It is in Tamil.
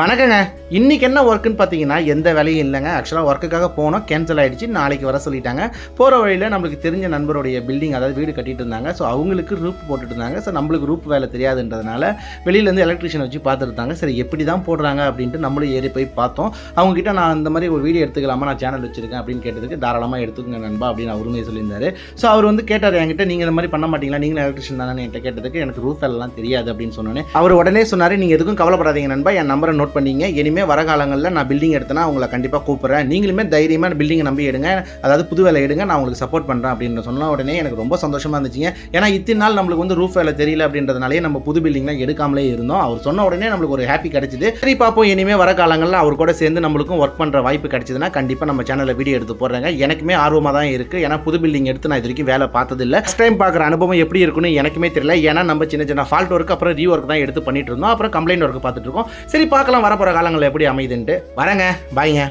வணக்கங்க. இன்னைக்கு என்ன ஒர்க்குன்னு பார்த்தீங்கன்னா எந்த வேலையும் இல்லைங்க. ஆக்சுவலாக ஒர்க்குக்காக போனோம். கேன்சல் ஆகிடுச்சு நாளைக்கு வர சொல்லிட்டாங்க. போகிற வழியில் நம்மளுக்கு தெரிஞ்ச நண்பருடைய பில்டிங் அதாவது வீடு கட்டிட்டு இருந்தாங்க ஸோ அவங்களுக்கு ரூப் போட்டுட்டு இருந்தாங்க ஸோ நம்மளுக்கு ரூப் வேலை தெரியாதுன்றதுனால வெளியிலேருந்து எலக்ட்ரிஷியன் வச்சு பார்த்துருந்தாங்க. சரி எப்படி தான் போடுறாங்க அப்படின்ட்டு நம்மளும் ஏறி போய் பார்த்தோம். அவங்ககிட்ட நான் இந்த மாதிரி ஒரு வீடியோ எடுத்துக்கலாமா? நான் சேனல் வச்சிருக்கேன் அப்படின்னு கேட்டதுக்கு தாராளமாக எடுத்துக்கங்க நண்பா அப்படின்னு அவருமே சொல்லியிருந்தாரு. ஸோ அவர் வந்து கேட்டார் என்கிட்ட நீங்கள் இந்த மாதிரி பண்ண மாட்டீங்களா? நீங்களும் எலக்ட்ரிஷியன் தானே என்கிட்ட கேட்டதுக்கு எனக்கு ரூஃப் வேலைலாம் தெரியாது அப்படின்னு சொன்னோன்னே அவர் உடனே சொன்னார் நீங்கள் எதுக்கும் கவலைப்படாதீங்க நண்பா. என் நம்பரை நோட் பண்ணிங்க. இனிமேல் வர காலங்களில் நான் பில்டிங் எடுத்தேன்னா அவங்கள கண்டிப்பாக கூப்பிட்றேன். நீங்களுமே தைரியமாக பில்டிங்கை நம்பி எடுங்க. அதாவது புது வேலை எடுங்க. நான் உங்களுக்கு சப்போர்ட் பண்ணுறேன் அப்படின்னு சொன்ன உடனே எனக்கு ரொம்ப சந்தோஷமாக இருந்துச்சுங்க. ஏன்னா இத்தனை நாள் நம்மளுக்கு வந்து ரூஃப் வேலை தெரியல அப்படின்றதுனாலே நம்ம புது பில்டிங்லாம் எடுக்காமலே இருந்தோம். அவர் சொன்ன உடனே நம்மளுக்கு ஒரு ஹாப்பி கிடைச்சிது. சரி பார்ப்போம். இனிமேல் வர காலங்களில் அவர் கூட சேர்ந்து நம்மளுக்கும் ஒர்க் பண்ணுற வாய்ப்பு கிடைச்சதுன்னா கண்டிப்பாக நம்ம சேனலில் வீடியோ எடுத்து போடுறாங்க. எனக்குமே ஆர்வமாக தான் இருக்குது ஏன்னா புது பில்டிங் எடுத்து நான் இது வரைக்கும் வேலை பார்த்ததில்ல. ஃபஸ்ட் டைம் பார்க்குற அனுபவம் எப்படி இருக்குன்னு எனக்குமே தெரியல. ஏன்னா நம்ம சின்ன சின்ன ஃபால்ட் ஒர்க் அப்புறம் ரீ ஒர்க் தான் எடுத்து பண்ணிட்டு இருந்தோம். அப்புறம் கம்ப்ளைண்ட் ஒர்க் பார்த்துட்டு இருக்கோம். சரி பார்க்கலாம். வரப்போகிற காலங்களில் எப்படி அமையுதுன்ட்டு வரேங்க. பாய்ங்க.